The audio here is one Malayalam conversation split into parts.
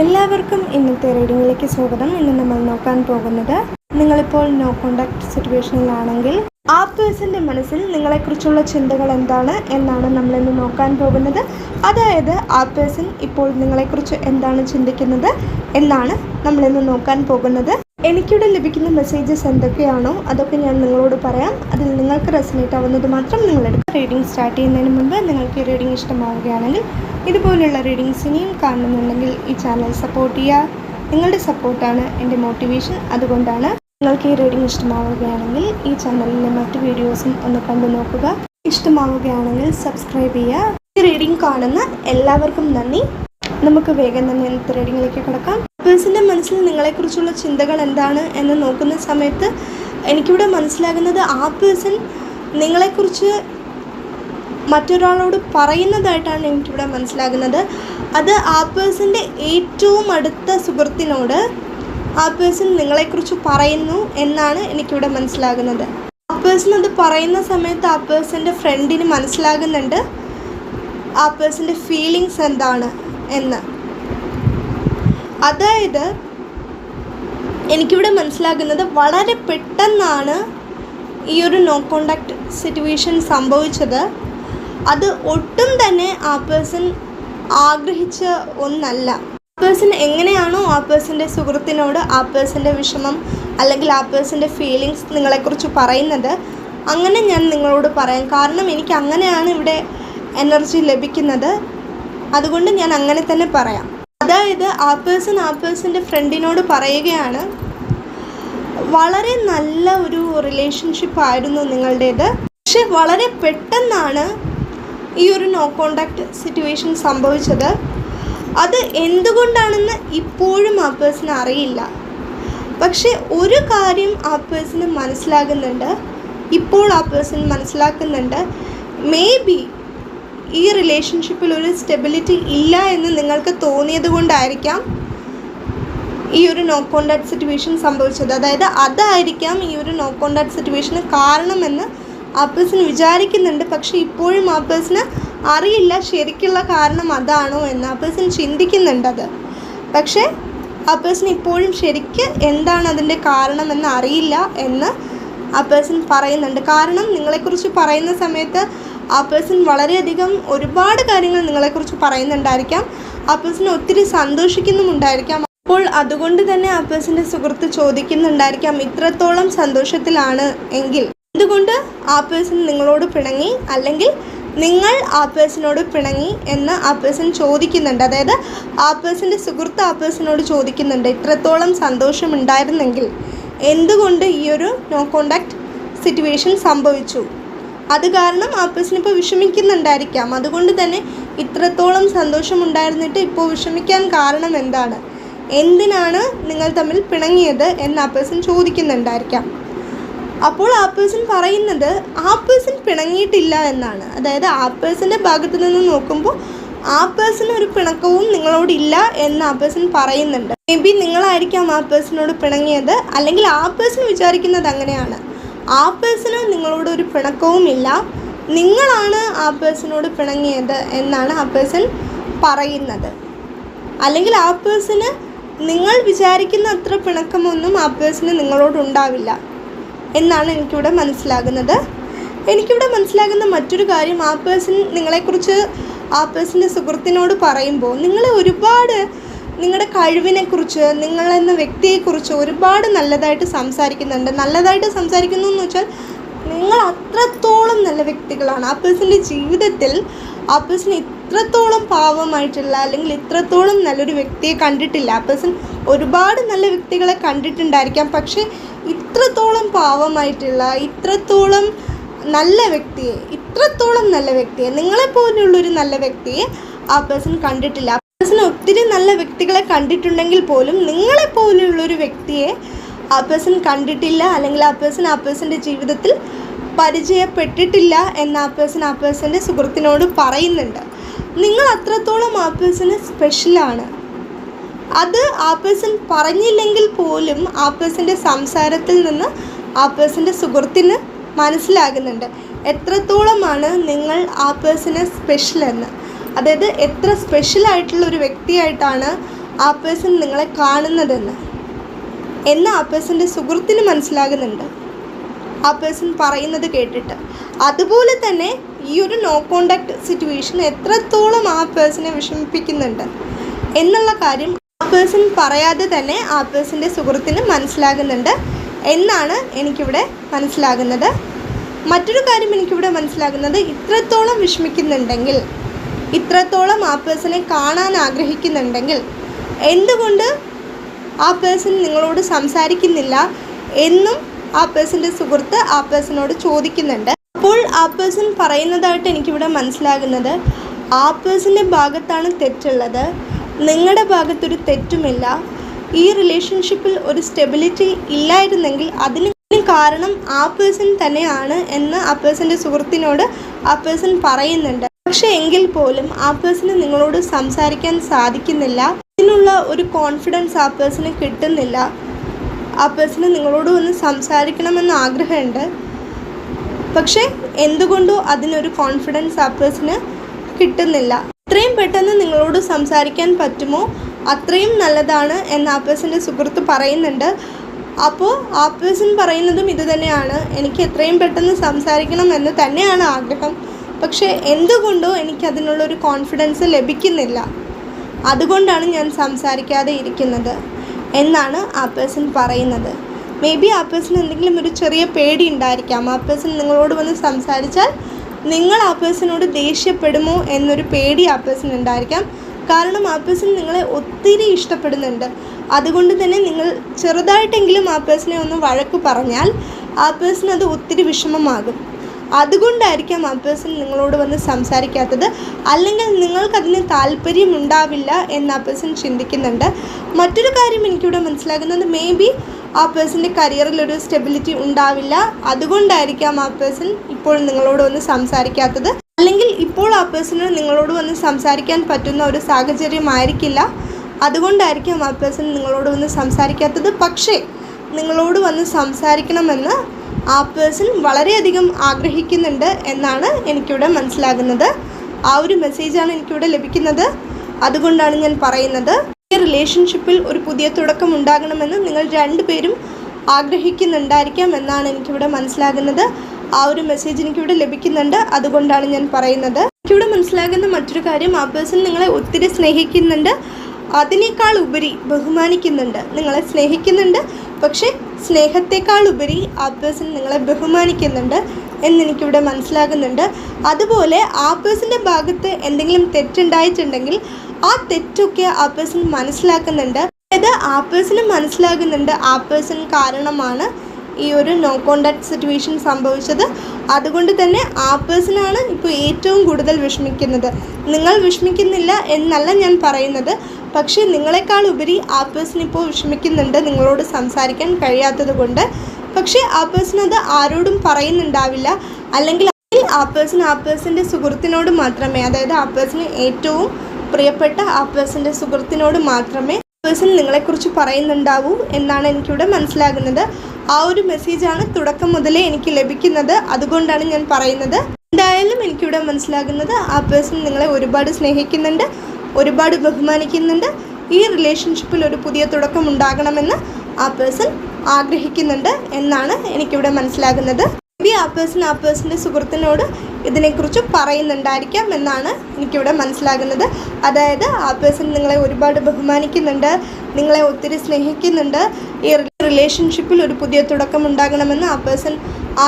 എല്ലാവർക്കും ഇന്നത്തെ റീഡിങ്ങിലേക്ക് സ്വാഗതം. ഇന്ന് നമ്മൾ നോക്കാൻ പോകുന്നത് നിങ്ങളിപ്പോൾ നോ കോണ്ടാക്ട് സിറ്റുവേഷനിലാണെങ്കിൽ ആ പേഴ്സന്റെ മനസ്സിൽ നിങ്ങളെക്കുറിച്ചുള്ള ചിന്തകൾ എന്താണ് എന്നാണ് നമ്മളിന്ന് നോക്കാൻ പോകുന്നത്. അതായത് ആ പേഴ്സൺ ഇപ്പോൾ നിങ്ങളെക്കുറിച്ച് എന്താണ് ചിന്തിക്കുന്നത് എന്നാണ് നമ്മളിന്ന് നോക്കാൻ പോകുന്നത്. എനിക്കിവിടെ ലഭിക്കുന്ന മെസ്സേജസ് എന്തൊക്കെയാണോ അതൊക്കെ ഞാൻ നിങ്ങളോട് പറയാം. അതിൽ നിങ്ങൾക്ക് റെസനേറ്റ് ആവുന്നത് മാത്രം നിങ്ങളെടുക്കുക റീഡിംഗ് സ്റ്റാർട്ട് ചെയ്യുന്നതിന് മുമ്പ് നിങ്ങൾക്ക് ഈ റീഡിംഗ് ഇഷ്ടമാവുകയാണെങ്കിൽ ഇതുപോലുള്ള റീഡിങ്സ് ഇനിയും കാണുന്നുണ്ടെങ്കിൽ ഈ ചാനൽ സപ്പോർട്ട് ചെയ്യുക. നിങ്ങളുടെ സപ്പോർട്ടാണ് എന്റെ മോട്ടിവേഷൻ അതുകൊണ്ടാണ് നിങ്ങൾക്ക് ഈ റീഡിംഗ് ഇഷ്ടമാവുകയാണെങ്കിൽ ഈ ചാനലിലെ മറ്റു വീഡിയോസും ഒന്ന് കണ്ടു നോക്കുക. ഇഷ്ടമാവുകയാണെങ്കിൽ സബ്സ്ക്രൈബ് ചെയ്യുക. ഈ റീഡിംഗ് കാണുന്ന എല്ലാവർക്കും നന്ദി. നമുക്ക് വേഗം തന്നെ ഇന്നത്തെ റീഡിങ്ങിലേക്ക് കിടക്കാം. പേഴ്സന്റെ മനസ്സിൽ നിങ്ങളെക്കുറിച്ചുള്ള ചിന്തകൾ എന്താണ് എന്ന് നോക്കുന്ന സമയത്ത് എനിക്കിവിടെ മനസ്സിലാകുന്നത് ആ പേഴ്സൺ നിങ്ങളെക്കുറിച്ച് മറ്റൊരാളോട് പറയുന്നതായിട്ടാണ് എനിക്കിവിടെ മനസ്സിലാകുന്നത്. അത് ആ പേഴ്സന്റെ ഏറ്റവും അടുത്ത സുഹൃത്തിനോട് ആ പേഴ്സൺ നിങ്ങളെക്കുറിച്ച് പറയുന്നു എന്നാണ് എനിക്കിവിടെ മനസ്സിലാകുന്നത്. ആ പേഴ്സൺ അത് പറയുന്ന സമയത്ത് ആ പേഴ്സന്റെ ഫ്രണ്ടിന് മനസ്സിലാകുന്നുണ്ട്. ആ പേഴ്സന്റെ ഫീലിങ്സ് എന്താണ് എന്ന്. അതായത് എനിക്കിവിടെ മനസ്സിലാകുന്നത് വളരെ പെട്ടെന്നാണ് ഈ ഒരു നോ കോണ്ടാക്ട് സിറ്റുവേഷൻ സംഭവിച്ചത്. അത് ഒട്ടും തന്നെ ആ പേഴ്സൺ ആഗ്രഹിച്ച ഒന്നല്ല. ആ പേഴ്സൺ എങ്ങനെയാണോ ആ പേഴ്സന്റെ സുഹൃത്തിനോട് ആ പേഴ്സന്റെ വിഷമം അല്ലെങ്കിൽ ആ പേഴ്സന്റെ ഫീലിങ്സ് നിങ്ങളെക്കുറിച്ച് പറയുന്നത് അങ്ങനെ ഞാൻ നിങ്ങളോട് പറയാം. കാരണം എനിക്ക് അങ്ങനെയാണ് ഇവിടെ എനർജി ലഭിക്കുന്നത്. അതുകൊണ്ട് ഞാൻ അങ്ങനെ തന്നെ പറയാം. അതായത് ആ പേഴ്സൺ ആ പേഴ്സന്റെ ഫ്രണ്ടിനോട് പറയുകയാണ് വളരെ നല്ല ഒരു റിലേഷൻഷിപ്പ് ആയിരുന്നു നിങ്ങളുടേത്. പക്ഷെ വളരെ പെട്ടെന്നാണ് ഈ ഒരു നോ കോണ്ടാക്ട് സിറ്റുവേഷൻ സംഭവിച്ചത്. അത് എന്തുകൊണ്ടാണെന്ന് ഇപ്പോഴും ആ പേഴ്സൺ അറിയില്ല. പക്ഷെ ഒരു കാര്യം ആ പേഴ്സണ് മനസ്സിലാകുന്നുണ്ട്. ഇപ്പോൾ ആ പേഴ്സൺ മനസ്സിലാക്കുന്നുണ്ട്. മേ ബി ഈ റിലേഷൻഷിപ്പിൽ ഒരു സ്റ്റെബിലിറ്റി ഇല്ല എന്ന് നിങ്ങൾക്ക് തോന്നിയത് കൊണ്ടായിരിക്കാം ഈ ഒരു നോ കോണ്ടാക്ട് സിറ്റുവേഷൻ സംഭവിച്ചത്. അതായത് അതായിരിക്കാം ഈ ഒരു നോ കോണ്ടാക്ട് സിറ്റുവേഷന് കാരണമെന്ന് ആ പേഴ്സൺ വിചാരിക്കുന്നുണ്ട്. പക്ഷേ ഇപ്പോഴും ആ പേഴ്സണ് അറിയില്ല ശരിക്കുള്ള കാരണം അതാണോ എന്ന്. ആ പേഴ്സൺ ചിന്തിക്കുന്നുണ്ട് അത്. പക്ഷേ ആ പേഴ്സൺ ഇപ്പോഴും ശരിക്ക് എന്താണ് അതിന്റെ കാരണമെന്ന് അറിയില്ല എന്ന് ആ പേഴ്സൺ പറയുന്നുണ്ട്. കാരണം നിങ്ങളെക്കുറിച്ച് പറയുന്ന സമയത്ത് ആ പേഴ്സൺ വളരെയധികം ഒരുപാട് കാര്യങ്ങൾ നിങ്ങളെക്കുറിച്ച് പറയുന്നുണ്ടായിരിക്കാം. ആ പേഴ്സൺ ഒത്തിരി സന്തോഷിക്കുന്നുമുണ്ടായിരിക്കാം. അപ്പോൾ അതുകൊണ്ട് തന്നെ ആ പേഴ്സന്റെ സുഹൃത്ത് ചോദിക്കുന്നുണ്ടായിരിക്കാം ഇത്രത്തോളം സന്തോഷത്തിലാണ് എങ്കിൽ? എന്തുകൊണ്ട് ആ പേഴ്സൺ നിങ്ങളോട് പിണങ്ങി അല്ലെങ്കിൽ നിങ്ങൾ ആ പേഴ്സണോട് പിണങ്ങി എന്ന് ആ പേഴ്സൺ ചോദിക്കുന്നുണ്ട്. അതായത് ആ പേഴ്സന്റെ സുഹൃത്ത് ആ പേഴ്സണോട് ചോദിക്കുന്നുണ്ട് ഇത്രത്തോളം സന്തോഷമുണ്ടായിരുന്നെങ്കിൽ? എന്തുകൊണ്ട് ഈ ഒരു നോ കോണ്ടാക്ട് സിറ്റുവേഷൻ സംഭവിച്ചു? അത് കാരണം ആ പേഴ്സൺ ഇപ്പോൾ വിഷമിക്കുന്നുണ്ടായിരിക്കാം. അതുകൊണ്ട് തന്നെ ഇത്രത്തോളം സന്തോഷമുണ്ടായിരുന്നിട്ട് ഇപ്പോൾ വിഷമിക്കാൻ കാരണം എന്താണ്? എന്തിനാണ് നിങ്ങൾ തമ്മിൽ പിണങ്ങിയത് എന്ന് ആ പേഴ്സൺ ചോദിക്കുന്നുണ്ടായിരിക്കാം. അപ്പോൾ ആ പേഴ്സൺ പറയുന്നത് ആ പേഴ്സൺ പിണങ്ങിയിട്ടില്ല എന്നാണ്. അതായത് ആ പേഴ്സന്റെ ഭാഗത്ത് നിന്ന് നോക്കുമ്പോൾ ആ പേഴ്സൺ ഒരു പിണക്കവും നിങ്ങളോടില്ല എന്ന് ആ പേഴ്സൺ പറയുന്നുണ്ട്. മേ ബി നിങ്ങളായിരിക്കാം ആ പേഴ്സണോട് പിണങ്ങിയത്. അല്ലെങ്കിൽ ആ പേഴ്സൺ വിചാരിക്കുന്നത് അങ്ങനെയാണ്. ആ പേഴ്സണ് നിങ്ങളോട് ഒരു പിണക്കവും ഇല്ല നിങ്ങളാണ് ആ പേഴ്സണോട് പിണങ്ങിയത് എന്നാണ് ആ പേഴ്സൺ പറയുന്നത്. അല്ലെങ്കിൽ ആ പേഴ്സണ് നിങ്ങൾ വിചാരിക്കുന്ന അത്ര പിണക്കമൊന്നും ആ പേഴ്സണ് നിങ്ങളോടുണ്ടാവില്ല എന്നാണ് എനിക്കിവിടെ മനസ്സിലാകുന്നത്. എനിക്കിവിടെ മനസ്സിലാകുന്ന മറ്റൊരു കാര്യം ആ പേഴ്സൺ നിങ്ങളെക്കുറിച്ച് ആ പേഴ്സന്റെ സുഹൃത്തിനോട് പറയുമ്പോൾ നിങ്ങൾ ഒരുപാട് നിങ്ങളുടെ കഴിവിനെക്കുറിച്ച് നിങ്ങളെന്ന വ്യക്തിയെക്കുറിച്ച് ഒരുപാട് നല്ലതായിട്ട് സംസാരിക്കുന്നുണ്ട്. നല്ലതായിട്ട് സംസാരിക്കുന്നു എന്ന് വെച്ചാൽ നിങ്ങൾ അത്രത്തോളം നല്ല വ്യക്തികളാണ്. ആ പേഴ്സന്റെ ജീവിതത്തിൽ ആ പേഴ്സൺ ഇത്രത്തോളം പാവമായിട്ടുള്ള അല്ലെങ്കിൽ ഇത്രത്തോളം നല്ലൊരു വ്യക്തിയെ കണ്ടിട്ടില്ല. ആ പേഴ്സൺ ഒരുപാട് നല്ല വ്യക്തികളെ കണ്ടിട്ടുണ്ടായിരിക്കാം. പക്ഷേ ഇത്രത്തോളം പാവമായിട്ടുള്ള ഇത്രത്തോളം നല്ല വ്യക്തിയെ ഇത്രത്തോളം നല്ല വ്യക്തിയെ നിങ്ങളെപ്പോലുള്ളൊരു നല്ല വ്യക്തിയെ ആ പേഴ്സൺ കണ്ടിട്ടില്ല. പേഴ്സൺ ഒത്തിരി നല്ല വ്യക്തികളെ കണ്ടിട്ടുണ്ടെങ്കിൽ പോലും നിങ്ങളെപ്പോലുള്ളൊരു വ്യക്തിയെ ആ പേഴ്സൺ കണ്ടിട്ടില്ല അല്ലെങ്കിൽ ആ പേഴ്സൺ ആ പേഴ്സന്റെ ജീവിതത്തിൽ പരിചയപ്പെട്ടിട്ടില്ല എന്ന് ആ പേഴ്സൺ ആ പേഴ്സന്റെ സുഹൃത്തിനോട് പറയുന്നുണ്ട് നിങ്ങൾ അത്രത്തോളം ആ പേഴ്സണ് സ്പെഷ്യലാണ് അത് ആ പേഴ്സൺ പറഞ്ഞില്ലെങ്കിൽ പോലും ആ പേഴ്സന്റെ സംസാരത്തിൽ നിന്ന് ആ പേഴ്സന്റെ സുഹൃത്തിന് മനസ്സിലാകുന്നുണ്ട് എത്രത്തോളമാണ് നിങ്ങൾ ആ പേഴ്സണെ സ്പെഷ്യൽ എന്ന് അതായത് എത്ര സ്പെഷ്യൽ ആയിട്ടുള്ള ഒരു വ്യക്തിയായിട്ടാണ് ആ പേഴ്സൺ നിങ്ങളെ കാണുന്നതെന്ന്. എന്ന് ആ പേഴ്സന്റെ സുഹൃത്തിന് മനസ്സിലാകുന്നുണ്ട്. ആ പേഴ്സൺ പറയുന്നത് കേട്ടിട്ട്. അതുപോലെ തന്നെ ഈ ഒരു നോ കോണ്ടാക്ട് സിറ്റുവേഷൻ എത്രത്തോളം ആ പേഴ്സണെ വിഷമിപ്പിക്കുന്നുണ്ട്. എന്നുള്ള കാര്യം ആ പേഴ്സൺ പറയാതെ തന്നെ ആ പേഴ്സന്റെ സുഹൃത്തിന് മനസ്സിലാകുന്നുണ്ട് എന്നാണ് എനിക്കിവിടെ മനസ്സിലാകുന്നത്. മറ്റൊരു കാര്യം എനിക്കിവിടെ മനസ്സിലാകുന്നത് ഇത്രത്തോളം വിഷമിക്കുന്നുണ്ടെങ്കിൽ ഇത്രത്തോളം ആ പേഴ്സണെ കാണാൻ ആഗ്രഹിക്കുന്നുണ്ടെങ്കിൽ എന്തുകൊണ്ട് ആ പേഴ്സൺ നിങ്ങളോട് സംസാരിക്കുന്നില്ല എന്നും ആ പേഴ്സന്റെ സുഹൃത്ത് ആ പേഴ്സണോട് ചോദിക്കുന്നുണ്ട്. അപ്പോൾ ആ പേഴ്സൺ പറയുന്നതായിട്ട് എനിക്കിവിടെ മനസ്സിലാകുന്നത് ആ പേഴ്സന്റെ ഭാഗത്താണ് തെറ്റുള്ളത്. നിങ്ങളുടെ ഭാഗത്തൊരു തെറ്റുമില്ല. ഈ റിലേഷൻഷിപ്പിൽ ഒരു സ്റ്റെബിലിറ്റി ഇല്ലായിരുന്നെങ്കിൽ അതിന് കാരണം ആ പേഴ്സൺ തന്നെയാണ് എന്ന് ആ പേഴ്സന്റെ സുഹൃത്തിനോട് ആ പേഴ്സൺ പറയുന്നുണ്ട്. പക്ഷേ എങ്കിൽ പോലും ആ പേഴ്സണ് നിങ്ങളോട് സംസാരിക്കാൻ സാധിക്കുന്നില്ല. ഇതിനുള്ള ഒരു കോൺഫിഡൻസ് ആ പേഴ്സണ് കിട്ടുന്നില്ല. ആ പേഴ്സണ് നിങ്ങളോട് ഒന്ന് സംസാരിക്കണമെന്ന് ആഗ്രഹമുണ്ട്. പക്ഷേ എന്തുകൊണ്ടോ അതിനൊരു കോൺഫിഡൻസ് ആ പേഴ്സണ് കിട്ടുന്നില്ല. എത്രയും പെട്ടെന്ന് നിങ്ങളോട് സംസാരിക്കാൻ പറ്റുമോ? അത്രയും നല്ലതാണ് എന്ന് ആ പേഴ്സന്റെ സുഹൃത്ത് പറയുന്നുണ്ട്. അപ്പോൾ ആ പേഴ്സൺ പറയുന്നതും ഇതുതന്നെയാണ് എനിക്ക് എത്രയും പെട്ടെന്ന് സംസാരിക്കണം എന്ന് തന്നെയാണ് ആഗ്രഹം. പക്ഷേ എന്തുകൊണ്ടോ എനിക്കതിനുള്ളൊരു കോൺഫിഡൻസ് ലഭിക്കുന്നില്ല. അതുകൊണ്ടാണ് ഞാൻ സംസാരിക്കാതെ ഇരിക്കുന്നത്. എന്നാണ് ആ പേഴ്സൺ പറയുന്നത്. മേ ബി ആ പേഴ്സൺ എന്തെങ്കിലും ഒരു ചെറിയ പേടി ഉണ്ടായിരിക്കാം. ആ പേഴ്സൺ നിങ്ങളോട് വന്ന് സംസാരിച്ചാൽ നിങ്ങൾ ആ പേഴ്സണോട് ദേഷ്യപ്പെടുമോ എന്നൊരു പേടി ആ പേഴ്സൺ ഉണ്ടായിരിക്കാം. കാരണം ആ പേഴ്സൺ നിങ്ങളെ ഒത്തിരി ഇഷ്ടപ്പെടുന്നുണ്ട്. അതുകൊണ്ട് തന്നെ നിങ്ങൾ ചെറുതായിട്ടെങ്കിലും ആ പേഴ്സണെ ഒന്ന് വഴക്ക് പറഞ്ഞാൽ ആ പേഴ്സൺ അത് ഒത്തിരി വിഷമമാകും. അതുകൊണ്ടായിരിക്കാം ആ പേഴ്സൺ നിങ്ങളോട് വന്ന് സംസാരിക്കാത്തത്. അല്ലെങ്കിൽ നിങ്ങൾക്കതിന് താല്പര്യമുണ്ടാവില്ല എന്ന് ആ പേഴ്സൺ ചിന്തിക്കുന്നുണ്ട്. മറ്റൊരു കാര്യം എനിക്കിവിടെ മനസ്സിലാകുന്നത് മേ ബി ആ പേഴ്സന്റെ കരിയറിലൊരു സ്റ്റെബിലിറ്റി ഉണ്ടാവില്ല. അതുകൊണ്ടായിരിക്കാം ആ പേഴ്സൺ ഇപ്പോൾ നിങ്ങളോട് വന്ന് സംസാരിക്കാത്തത്. അല്ലെങ്കിൽ ഇപ്പോൾ ആ പേഴ്സണിന് നിങ്ങളോട് വന്ന് സംസാരിക്കാൻ പറ്റുന്ന ഒരു സാഹചര്യമായിരിക്കില്ല. അതുകൊണ്ടായിരിക്കാം ആ പേഴ്സൺ നിങ്ങളോട് വന്ന് സംസാരിക്കാത്തത്. പക്ഷേ നിങ്ങളോട് വന്ന് സംസാരിക്കണമെന്ന് ആ പേഴ്സൺ വളരെയധികം ആഗ്രഹിക്കുന്നുണ്ട് എന്നാണ് എനിക്കിവിടെ മനസ്സിലാകുന്നത്. ആ ഒരു മെസ്സേജാണ് എനിക്കിവിടെ ലഭിക്കുന്നത്. അതുകൊണ്ടാണ് ഞാൻ പറയുന്നത്. ഈ റിലേഷൻഷിപ്പിൽ ഒരു പുതിയ തുടക്കം ഉണ്ടാകണമെന്ന് നിങ്ങൾ രണ്ടുപേരും ആഗ്രഹിക്കുന്നുണ്ടായിരിക്കാം എന്നാണ് എനിക്കിവിടെ മനസ്സിലാകുന്നത്. ആ ഒരു മെസ്സേജ് എനിക്കിവിടെ ലഭിക്കുന്നുണ്ട്. അതുകൊണ്ടാണ് ഞാൻ പറയുന്നത്. എനിക്കിവിടെ മനസ്സിലാകുന്ന മറ്റൊരു കാര്യം ആ പേഴ്സൺ നിങ്ങളെ ഒത്തിരി സ്നേഹിക്കുന്നുണ്ട്. അതിനേക്കാൾ ഉപരി ബഹുമാനിക്കുന്നുണ്ട്. നിങ്ങളെ സ്നേഹിക്കുന്നുണ്ട്. പക്ഷേ സ്നേഹത്തെക്കാൾ ഉപരി ആ പേഴ്സൺ നിങ്ങളെ ബഹുമാനിക്കുന്നുണ്ട് എന്നെനിക്കിവിടെ മനസ്സിലാകുന്നുണ്ട്. അതുപോലെ ആ പേഴ്സന്റെ ഭാഗത്ത് എന്തെങ്കിലും തെറ്റുണ്ടായിട്ടുണ്ടെങ്കിൽ ആ തെറ്റൊക്കെ ആ പേഴ്സൺ മനസ്സിലാക്കുന്നുണ്ട്. അതായത് ആ പേഴ്സണ് മനസ്സിലാകുന്നുണ്ട് ആ പേഴ്സൺ കാരണമാണ് ഈ ഒരു നോ കോണ്ടാക്ട് സിറ്റുവേഷൻ സംഭവിച്ചത്. അതുകൊണ്ട് തന്നെ ആ പേഴ്സണാണ് ഇപ്പോൾ ഏറ്റവും കൂടുതൽ വിഷമിക്കുന്നത്. നിങ്ങൾ വിഷമിക്കുന്നില്ല എന്നല്ല ഞാൻ പറയുന്നത്. പക്ഷേ നിങ്ങളെക്കാൾ ഉപരി ആ പേഴ്സൺ ഇപ്പോൾ വിഷമിക്കുന്നുണ്ട് നിങ്ങളോട് സംസാരിക്കാൻ കഴിയാത്തത് കൊണ്ട്. പക്ഷേ ആ പേഴ്സൺ അത് ആരോടും പറയുന്നുണ്ടാവില്ല. അല്ലെങ്കിൽ ആ പേഴ്സൺ ആ പേഴ്സന്റെ സുഹൃത്തിനോട് മാത്രമേ അതായത് ആ പേഴ്സണ് ഏറ്റവും പ്രിയപ്പെട്ട ആ പേഴ്സന്റെ സുഹൃത്തിനോട് മാത്രമേ പേഴ്സൺ നിങ്ങളെക്കുറിച്ച് പറയുന്നുണ്ടാവൂ എന്നാണ് എനിക്കിവിടെ മനസ്സിലാകുന്നത്. ആ ഒരു മെസ്സേജാണ് തുടക്കം മുതലേ എനിക്ക് ലഭിക്കുന്നത്. അതുകൊണ്ടാണ് ഞാൻ പറയുന്നത്. എന്തായാലും എനിക്കിവിടെ മനസ്സിലാകുന്നത് ആ പേഴ്സൺ നിങ്ങളെ ഒരുപാട് സ്നേഹിക്കുന്നുണ്ട്. ഒരുപാട് ബഹുമാനിക്കുന്നുണ്ട്. ഈ റിലേഷൻഷിപ്പിൽ ഒരു പുതിയ തുടക്കം ഉണ്ടാകണമെന്ന് ആ പേഴ്സൺ ആഗ്രഹിക്കുന്നുണ്ട് എന്നാണ് എനിക്കിവിടെ മനസ്സിലാകുന്നത്. ബി ആ പേഴ്സൺ ആ പേഴ്സന്റെ സുഹൃത്തിനോട് ഇതിനെക്കുറിച്ച് പറയുന്നുണ്ടായിരിക്കാം എന്നാണ് എനിക്കിവിടെ മനസ്സിലാകുന്നത്. അതായത് ആ പേഴ്സൺ നിങ്ങളെ ഒരുപാട് ബഹുമാനിക്കുന്നുണ്ട് നിങ്ങളെ ഒത്തിരി സ്നേഹിക്കുന്നുണ്ട്. ഈ റിലേഷൻഷിപ്പിൽ ഒരു പുതിയ തുടക്കം ഉണ്ടാകണമെന്ന് ആ പേഴ്സൺ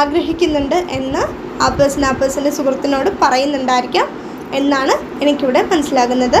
ആഗ്രഹിക്കുന്നുണ്ട് എന്ന് ആ പേഴ്സൺ ആ പേഴ്സന്റെ സുഹൃത്തിനോട് പറയുന്നുണ്ടായിരിക്കാം എന്നാണ് എനിക്കിവിടെ മനസ്സിലാകുന്നത്.